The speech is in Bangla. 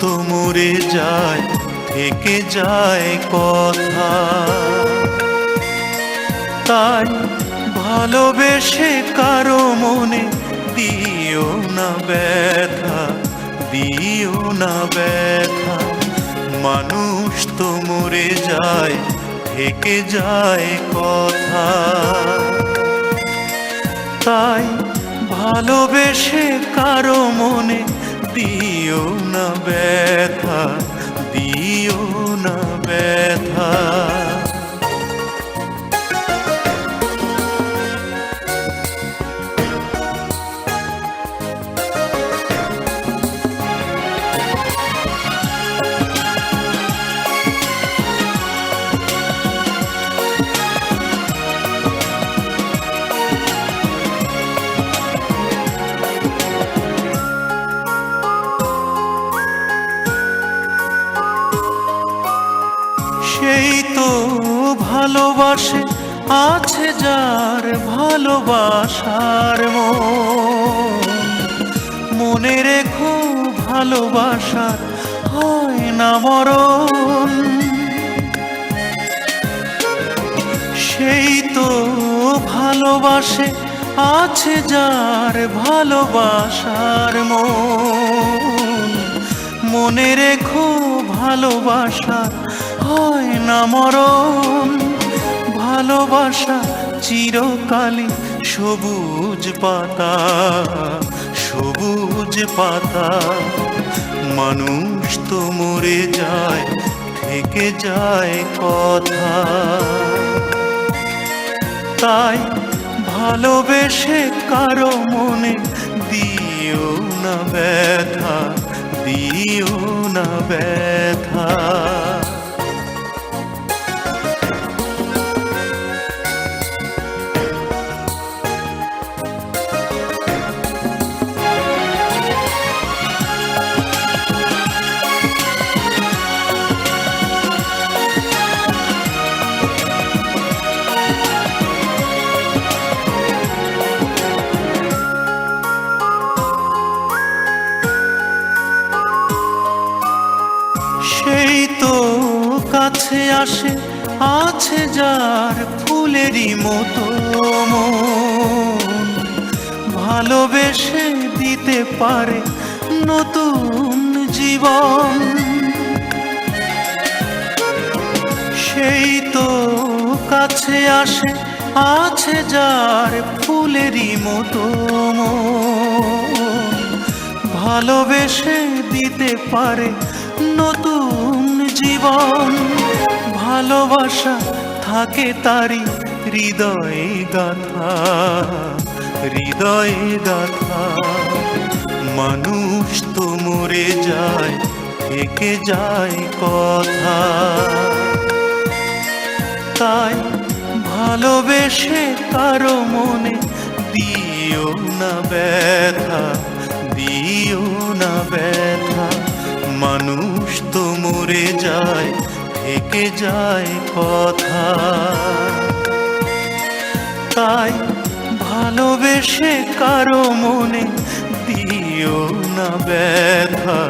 তো মরে যায়, থেকে যায় কথা। তাই ভালোবেসে কারও মনে দিও না ব্যথা, দিও না ব্যথা। মানুষ তো মরে যায়, থেকে যায় কথা। তাই ভালোবেসে কারও মনে দিও না ব্যথা দিও না ব্যথা। সেই তো ভালোবাসে, আছে যার ভালোবাসার মন। রেখো ভালোবাসার হয় না মরণ। সেই তো ভালোবাসে, আছে যার ভালোবাসার মন। মনে রেখো ভালোবাসার হয় না মরণ। ভালোবাসা চিরকালে সবুজ পাতা সবুজ পাতা। মানুষ তো মরে যায়, থেকে যায় কথা। তাই ভালোবেসে কারও মনে দিও না ব্যথা, দিও না ব্যথা। আসে, আছে যার ফুলেরই মতো মন। ভালোবেসে দিতে পারে নতুন জীবন। সেই তো কাছে আসে, আছে যার ফুলেরই মতো ভালোবেসে দিতে পারে নতুন জীবন। ভালোবাসা থাকে তারি হৃদয়ে গাথা হৃদয়ে গাথা। মানুষ তো মরে যায়, থেকে যায় কথা। তাই ভালোবেসে কারও মনে দিও না ব্যথা, দিও না ব্যথা। মানুষ তো মরে যায় থেকে যায় কথা। তাই ভালোবেসে কারও মনে দিও না ব্যথা।